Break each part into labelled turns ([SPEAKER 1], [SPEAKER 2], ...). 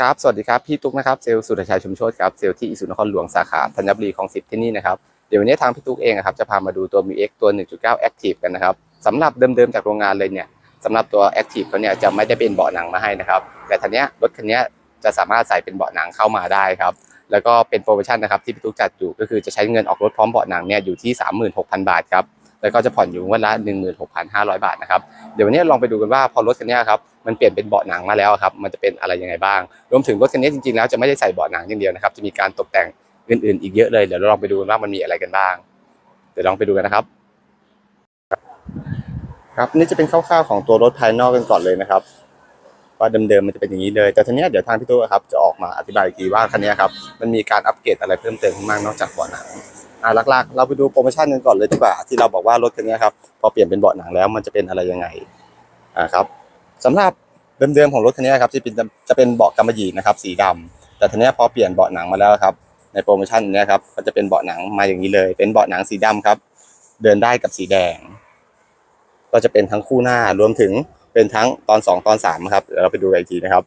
[SPEAKER 1] ครับสวัสดีครับพี่ตุ๊กนะครับเซลล์สุรชัยชุมโชตครับเซลล์ที่อิสุนครหลวงสาขาธัญบุรีของสิบที่นี่นะครับเดี๋ยววันนี้ทางพี่ตุ๊กเองอะครับจะพามาดูตัว m ิ X ตัว 1.9 Active กันนะครับสำหรับเดิมๆจากโรงงานเลยเนี่ยสำหรับตัว Active เขาเนี่ยจะไม่ได้เป็นเบาะหนังมาให้นะครับแต่ทันเนี้ยรถคันเนี้ยจะสามารถใส่เป็นเบาะหนังเข้ามาได้ครับแล้วก็เป็นโปรโมชั่นนะครับที่พี่ตุ๊กจัดอยู่ก็คือจะใช้เงินออกรถพร้อมเบาะหนังเนี่ยอยู่ที่ 36,000 บาทครับ แล้วก็จะผ่อนอยู่วันละ 16,500 บาทนะครับเดี๋ยววันนี้ลองไปดูกันว่าพอรถคันนี้ครับมันเปลี่ยนเป็นเบาะหนังมาแล้วครับมันจะเป็นอะไรยังไงบ้าง รวมถึงรถคันนี้จริงๆแล้วจะไม่ได้ใส่เบาะหนังอย่างเดียวนะครับจะมีการตกแต่งอื่นๆ อีกเยอะเลยเดี๋ยวเราลองไปดูกันว่ามันมีอะไรกันบ้าง เดี๋ยวลองไปดูกันนะครับครับนี่จะเป็นคร่าวๆของตัวรถภายนอกกันก่อนเลยนะครับว่าเดิมๆมันจะเป็นอย่างนี้เลย แต่ทีนี้เดี๋ยวทางพี่ตู้ครับจะออกมาอธิบายอีกทีว่าคันนี้ครับมันมีการอัปเกรดอะไรเพิ่มเติมขึ้นมากนอกจากเบาะหนัง อ่าหลักๆ เราไปดูโปรโมชั่นกันก่อนเลยดีกว่าที่เราบอกว่ารถคันนี้ครับพอเปลี่ยนเป็นเบาะหนังแล้วมันจะเป็นอะไรยังไงอ่าครับสำหรับเดิมๆของรถคันนี้ครับที่เป็นจะเป็นเบาะกำมะหยี่นะครับสีดำแต่ทีนี้พอเปลี่ยนเบาะหนังมาแล้วครับในโปรโมชั่นนี้ครับก็จะเป็นเบาะหนังมาอย่างนี้เลย เป็นเบาะหนังสีดำครับ เดินได้กับสีแดง ก็จะเป็นทั้งคู่หน้ารวมถึงเป็นทั้งตอน 2 ตอน3ครับเดี๋ยวเราไปดูกันอีกทีนะครับ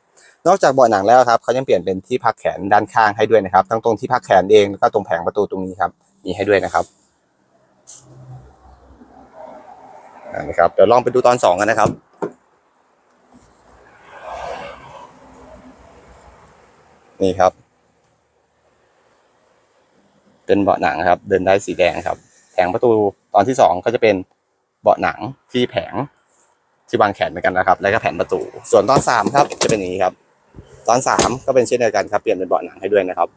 [SPEAKER 1] นอกจากเบาะหนังแล้วครับเขายังเปลี่ยนเป็นที่พักแขนด้านข้างให้ด้วยนะครับ ทั้งตรงที่พักแขนเองแล้วก็ตรงแผงประตูตรงนี้ครับ มีให้ด้วยนะครับนะครับเดี๋ยวลองไปดูตอนสองกันนะครับนี่ครับ เป็นเบาะหนังครับ เดินได้สีแดงครับ แผงประตูตอนที่สองก็จะเป็นเบาะหนังที่แผงที่วางแขนเหมือนกันนะครับ แล้วก็แผ่นประตู ส่วนตอนสามครับจะเป็นอย่างนี้ครับ ตอนสามก็เป็นเช่นเดียวกันครับ เปลี่ยนเป็นเบาะหนังให้ด้วยนะครับ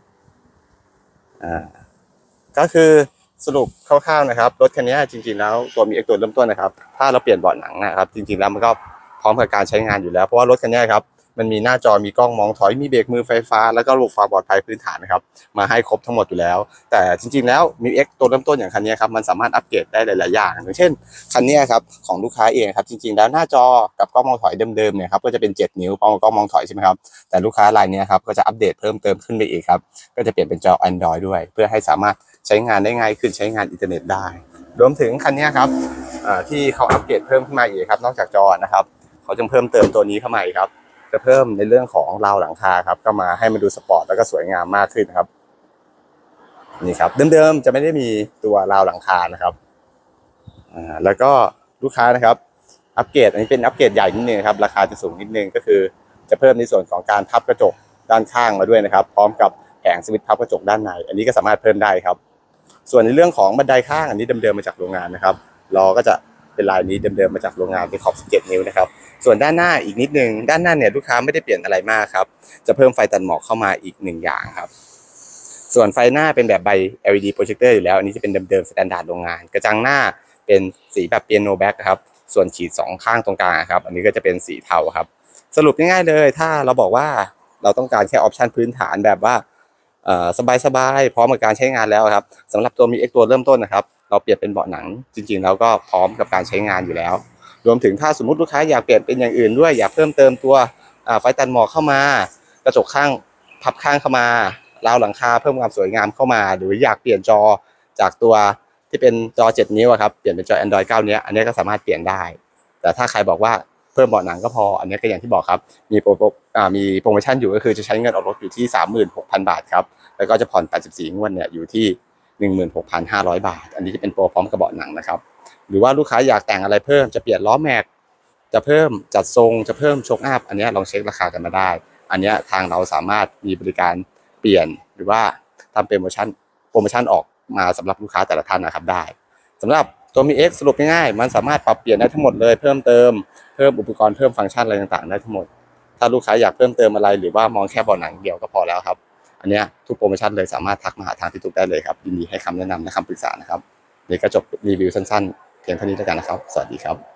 [SPEAKER 1] อ่า ก็คือสรุปคร่าวๆนะครับรถคันนี้จริงๆแล้วตัวมีเอกตัวเริ่มต้นนะครับ ถ้าเราเปลี่ยนเบาะหนังนะครับ จริงๆแล้วมันก็พร้อมกับการใช้งานอยู่แล้วเพราะว่ารถคันนี้ครับ มันมีหน้าจอมีกล้องมองถอยมีเบรกมือไฟฟ้า แล้วก็ระบบความปลอดภัยพื้นฐานนะครับมาให้ครบทั้งหมดอยู่แล้ว แต่จริงๆแล้วมีเอ็กตัวเริ่มต้นอย่างคันนี้ครับมันสามารถอัปเกรดได้หลายๆอย่างอย่างเช่นคันนี้ครับของลูกค้าเองครับจริงๆ แล้วหน้าจอกับกล้องมองถอยเดิมๆเนี่ยครับก็จะเป็น 7 นิ้วพร้อมกล้องมองถอยใช่ไหมครับแต่ลูกค้ารายนี้ครับก็จะอัปเดตเพิ่มเติมขึ้นไปอีกครับก็จะเปลี่ยนเป็นจอ Android ด้วย เพื่อให้สามารถใช้งานได้ง่ายขึ้นใช้งานอินเทอร์เน็ตได้ รวมถึงคันนี้ครับที่เขาอัปเกรดเพิ่มขึ้นมาอีกครับนอกจากจอนะครับ เขาจึงเพิ่มเติมตัวนี้เข้ามาอีกครับ จะเพิ่มในเรื่องของราวหลังคาครับ ก็มาให้มันดูสปอร์ตแล้วก็สวยงามมากขึ้นครับ นี่ครับ เดิมๆจะไม่ได้มีตัวราวหลังคานะครับอ่าแล้วก็ลูกค้านะครับ อัปเกรดอันนี้เป็นอัปเกรดใหญ่นิดนึงครับ ราคาจะสูงนิดนึงก็คือ จะเพิ่มในส่วนของการพับกระจกด้านข้างมาด้วยนะครับ พร้อมกับแผงสวิตช์พับกระจกด้านใน อันนี้ก็สามารถเพิ่มได้ครับ ส่วนในเรื่องของบันไดข้างอันนี้เดิมๆมาจากโรงงานนะครับล้อก็จะ เป็นลายนี้เดิมๆมาจากโรงงานเป็นขอบ 17 นิ้วนะครับ ส่วนด้านหน้าอีกนิดนึง ด้านหน้าเนี่ยลูกค้าไม่ได้เปลี่ยนอะไรมากครับ จะเพิ่มไฟตัดหมอกเข้ามาอีกหนึ่งอย่างครับ ส่วนไฟหน้าเป็นแบบใบ LED projector อยู่แล้ว อันนี้จะเป็นเดิมๆสแตนดาร์ดโรงงาน กระจังหน้าเป็นสีแบบเปียโนแบ็กครับ ส่วนขีดสองข้างตรงกลางครับ อันนี้ก็จะเป็นสีเทาครับ สรุปง่ายๆเลย ถ้าเราบอกว่าเราต้องการแค่ออปชันพื้นฐานแบบว่า สบายๆพร้อมกับการใช้งานแล้วครับสำหรับตัวมีเอ็กตัวเริ่มต้นนะครับ เราเปลี่ยนเป็นเบาะหนังจริงๆแล้วก็พร้อมกับการใช้งานอยู่แล้ว รวมถึงถ้าสมมติลูกค้าอยากเปลี่ยนเป็นอย่างอื่นด้วยอยากเพิ่มเติมตัวไฟตัดหมอกเข้ามา กระจกข้างพับข้างเข้ามาราวหลังคาเพิ่มความสวยงามเข้ามา หรืออยากเปลี่ยนจอจากตัวที่เป็นจอ 7 นิ้วครับเปลี่ยนเป็นจอ Android 9 เนี้ยอันนี้ก็สามารถเปลี่ยนได้ แต่ถ้าใครบอกว่าเพิ่มเบาะหนังก็พอ อันนี้ก็อย่างที่บอกครับ มีโปร มีโปรโมชั่นอยู่ก็คือจะใช้เงินออกรถอยู่ที่ 36,000 บาทครับ แล้วก็จะผ่อน 84 งวดเนี่ยอยู่ที่ 16,500 บาท อันนี้จะเป็นโปรพร้อมกับเบาะหนังนะครับ หรือว่าลูกค้าอยากแต่งอะไรเพิ่มจะเปลี่ยนล้อแม็ก จะเพิ่มจัดทรงจะเพิ่มโชคอัพอันนี้ลองเช็คราคากันมาได้ อันนี้ทางเราสามารถมีบริการเปลี่ยนหรือว่าทำเป็นโปรโมชั่นโปรโมชั่นออกมาสำหรับลูกค้าแต่ละท่านนะครับได้สำหรับตัวมี X สรุปง่ายๆมันสามารถปรับเปลี่ยนได้ทั้งหมดเลยเพิ่มเติมเพิ่มอุปกรณ์เพิ่มฟังก์ชันอะไรต่างๆได้ทั้งหมด ถ้าลูกค้าอยากเพิ่มเติมอะไร หรือว่ามองแค่บาะหนังเดียวก็พอแล้วครับ อันนี้ทุกโปรโมชั่นเลยสามารถทักมาหาทางพี่ตุ๊กได้เลยครับยินดีให้คำแนะนำและคำปรึกษานะครับเดี๋ยวก็จบรีวิวสั้นๆเพียงเท่านี้แล้วกันนะครับ สวัสดีครับ